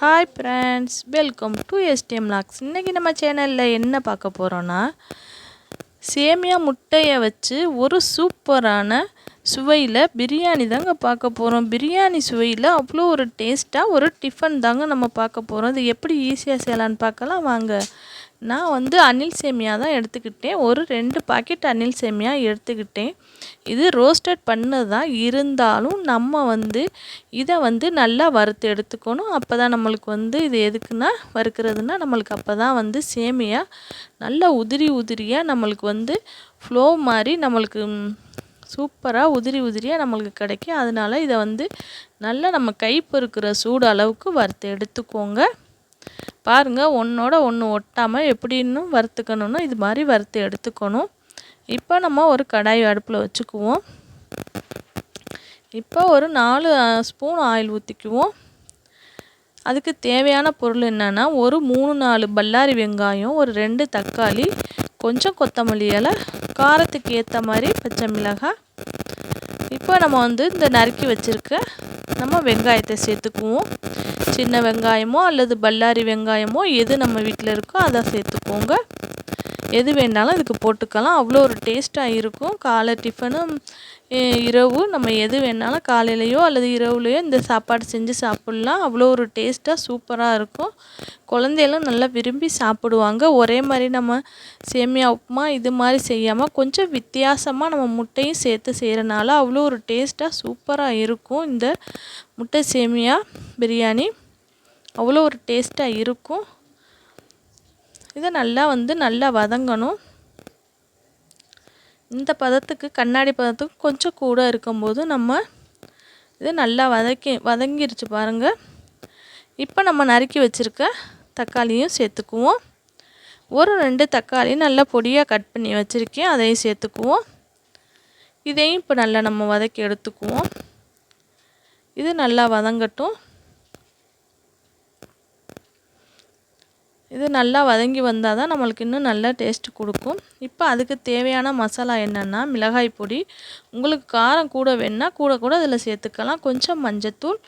Hi friends welcome to STM logs இன்றைக்கி நம்ம சேனலில் என்ன பார்க்க போகிறோன்னா சேமியா முட்டையை வச்சு ஒரு சூப்பரான சுவையில் பிரியாணி தாங்க பார்க்க போகிறோம் பிரியாணி சுவையில் அவ்வளோ ஒரு டேஸ்ட்டாக ஒரு டிஃபன் தாங்க நம்ம பார்க்க போகிறோம் இது எப்படி ஈஸியாக செய்யலான்னு பார்க்கலாம்? வாங்க. நான் வந்து அனில் சேமியா தான் எடுத்துக்கிட்டேன். ஒரு ரெண்டு பாக்கெட் அனில் சேமியா எடுத்துக்கிட்டேன். இது ரோஸ்டட் பண்ணது தான். இருந்தாலும் நம்ம வந்து இதை வந்து நல்லா வறுத்து எடுத்துக்கணும். அப்போ தான் நம்மளுக்கு வந்து இது எதுக்குன்னா வறுக்கிறதுனா நம்மளுக்கு அப்போ தான் வந்து சேமியா நல்லா உதிரி உதிரியாக நம்மளுக்கு வந்து ஃப்ளோ மாதிரி நம்மளுக்கு சூப்பராக உதிரி உதிரியாக நம்மளுக்கு கிடைக்கும். அதனால் இதை வந்து நல்லா நம்ம கை பொறுக்கிற சூடு அளவுக்கு வறுத்து எடுத்துக்கோங்க. பாருங்கள் ஒன்றோட ஒன்று ஒட்டாமல் எப்படின்னு வறுத்துக்கணும்னா இது மாதிரி வறுத்து எடுத்துக்கணும். இப்போ நம்ம ஒரு கடாய் அடுப்பில் வச்சுக்குவோம். இப்போ ஒரு நாலு ஸ்பூன் ஆயில் ஊற்றிக்குவோம் அதுக்கு தேவையான பொருள் என்னென்னா ஒரு மூணு நாலு பல்லாரி வெங்காயம் ஒரு ரெண்டு தக்காளி கொஞ்சம் கொத்தமல்லி இலை காரத்துக்கு ஏற்ற மாதிரி பச்சை மிளகாய் இப்போ நம்ம வந்து இந்த நறுக்கி வச்சுருக்க நம்ம வெங்காயத்தை சேர்த்துக்குவோம். சின்ன வெங்காயமோ அல்லது பல்லாரி வெங்காயமோ எது நம்ம வீட்டில் இருக்கோ அதை சேர்த்துக்கோங்க. எது வேணாலும் இதுக்கு போட்டுக்கலாம். அவ்வளோ ஒரு டேஸ்ட்டாக இருக்கும். காலை டிஃபனும் இரவு நம்ம எது வேணாலும் காலையிலையோ அல்லது இரவுலையோ இந்த சாப்பாடு செஞ்சு சாப்பிட்லாம். அவ்வளோ ஒரு டேஸ்ட்டாக சூப்பராக இருக்கும். குழந்தையெல்லாம் நல்லா விரும்பி சாப்பிடுவாங்க. ஒரே மாதிரி நம்ம சேமியா உப்புமா இது மாதிரி செய்யாமல் கொஞ்சம் வித்தியாசமாக நம்ம முட்டையும் சேர்த்து செய்கிறனால அவ்வளோ ஒரு டேஸ்ட்டாக சூப்பராக இருக்கும். இந்த முட்டை சேமியா பிரியாணி அவ்வளோ ஒரு டேஸ்ட்டாக இருக்கும். இதை நல்லா வந்து நல்லா வதங்கணும். இந்த பதத்துக்கு கண்ணாடி பதத்துக்கு கொஞ்சம் கூட இருக்கும்போது நம்ம இது நல்லா வதக்கி வதங்கிருச்சு பாருங்கள் இப்போ நம்ம நறுக்கி வச்சுருக்க தக்காளியும் சேர்த்துக்குவோம். ஒரு ரெண்டு தக்காளி நல்லா பொடியாக கட் பண்ணி வச்சுருக்கேன் அதையும் சேர்த்துக்குவோம். இதையும் இப்போ நல்லா நம்ம வதக்கி எடுத்துக்குவோம். இது நல்லா வதங்கட்டும். இது நல்லா வதங்கி வந்தால் தான் நம்மளுக்கு இன்னும் நல்லா டேஸ்ட்டு கொடுக்கும். இப்போ அதுக்கு தேவையான மசாலா என்னென்னா மிளகாய் பொடி. உங்களுக்கு காரம் கூட வேணால் கூட கூட அதில் சேர்த்துக்கலாம். கொஞ்சம் மஞ்சத்தூள்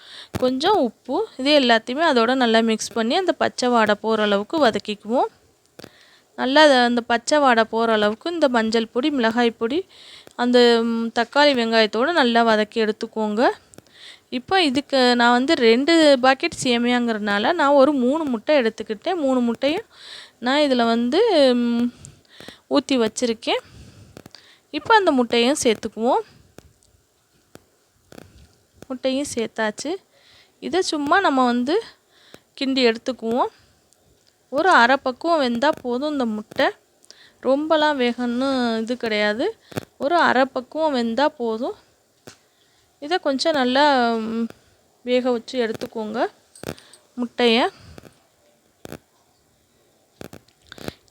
கொஞ்சம் உப்பு. இது எல்லாத்தையுமே அதோட நல்லா மிக்ஸ் பண்ணி அந்த பச்சை வாடை போகிற அளவுக்கு வதக்கிக்குவோம். நல்லா அந்த பச்சை வாடை போகிற அளவுக்கு இந்த மஞ்சள் பொடி மிளகாய் பொடி அந்த தக்காளி வெங்காயத்தோடு நல்லா வதக்கி எடுத்துக்கோங்க. இப்போ இதுக்கு நான் வந்து ரெண்டு பாக்கெட் சேமியாங்கிறதுனால நான் ஒரு மூணு முட்டை எடுத்துக்கிட்டேன். மூணு முட்டையும் நான் இதில் வந்து ஊற்றி வச்சுருக்கேன். இப்போ அந்த முட்டையும் சேர்த்துக்குவோம். முட்டையும் சேர்த்தாச்சு. இதை சும்மா நம்ம வந்து கிண்டி எடுத்துக்குவோம். ஒரு அரை பக்குவம் வெந்தால் போதும் இந்த முட்டை. ரொம்பலாம் வேகன்னு இது கிடையாது. ஒரு அரை பக்குவம் வெந்தால் போதும். இதை கொஞ்சம் நல்லா வேக வச்சு எடுத்துக்கோங்க. முட்டையை.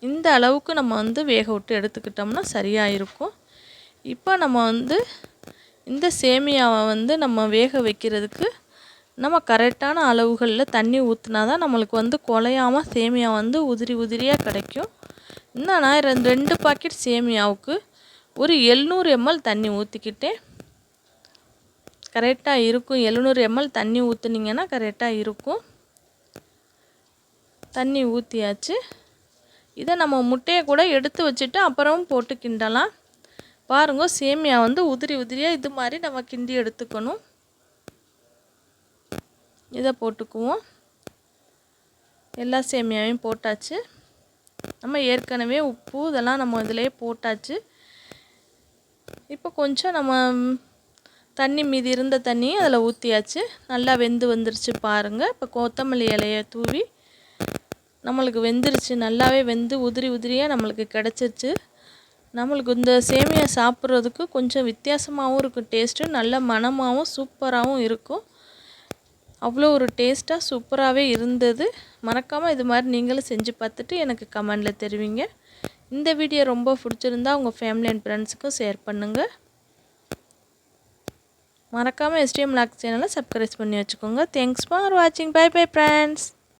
இந்த அளவுக்கு நம்ம வந்து வேக விட்டு எடுத்துக்கிட்டோம்னா சரியாக இருக்கும் இப்போ நம்ம வந்து இந்த சேமியாவை வந்து நம்ம வேக வைக்கிறதுக்கு நம்ம கரெக்டான அளவுகளில் தண்ணி ஊற்றினா தான் நம்மளுக்கு வந்து குலையாமல் சேமியா வந்து உதிரி உதிரியாக கிடைக்கும். இன்னும் நான் ரெண்டு ரெண்டு பாக்கெட் சேமியாவுக்கு ஒரு எழுநூறு எம்எல் தண்ணி ஊற்றிக்கிட்டேன் கரெக்டாக இருக்கும். எழுநூறு எம்எல் தண்ணி ஊற்றுனீங்கன்னா கரெக்டாக இருக்கும். தண்ணி ஊற்றியாச்சு இதை நம்ம முட்டையை கூட எடுத்து வச்சுட்டு அப்புறம் போட்டு கிண்டலாம். பாருங்க சேமியா வந்து உதிரி உதிரியாக இது மாதிரி நம்ம கிண்டி எடுத்துக்கணும். இதை போட்டுக்குவோம். எல்லா சேமியாவையும் போட்டாச்சு. நம்ம ஏற்கனவே உப்பு இதெல்லாம் நம்ம இதிலே போட்டாச்சு. இப்போ கொஞ்சம் நம்ம தண்ணி மீதி இருந்த தண்ணியும் அதில் ஊற்றியாச்சு நல்லா வெந்து வந்துருச்சு பாருங்கள் இப்போ கொத்தமல்லி இலையை தூவி நம்மளுக்கு வெந்துருச்சு. நல்லாவே வெந்து உதிரி உதிரியாக நம்மளுக்கு கிடச்சிருச்சு. நம்மளுக்கு இந்த சேமியா சாப்பிட்றதுக்கு கொஞ்சம் வித்தியாசமாகவும் இருக்கும். டேஸ்ட்டு நல்ல மனமாகவும் சூப்பராகவும் இருக்கும். அவ்வளோ ஒரு டேஸ்ட்டாக சூப்பராகவே இருந்தது. மறக்காமல் இது மாதிரி நீங்களும் செஞ்சு பார்த்துட்டு எனக்கு கமெண்டில் தெரிவிங்க. இந்த வீடியோ ரொம்ப பிடிச்சிருந்தா உங்கள் ஃபேமிலி அண்ட் ஃப்ரெண்ட்ஸுக்கும் ஷேர் பண்ணுங்கள் மறக்காமல் எஸ்டிஎம் லாக் சேனலை சப்ஸ்கிரைப் பண்ணி வச்சுக்கோங்க தேங்க்ஸ் ஃபார் வாட்சிங் பை பை ஃப்ரெண்ட்ஸ்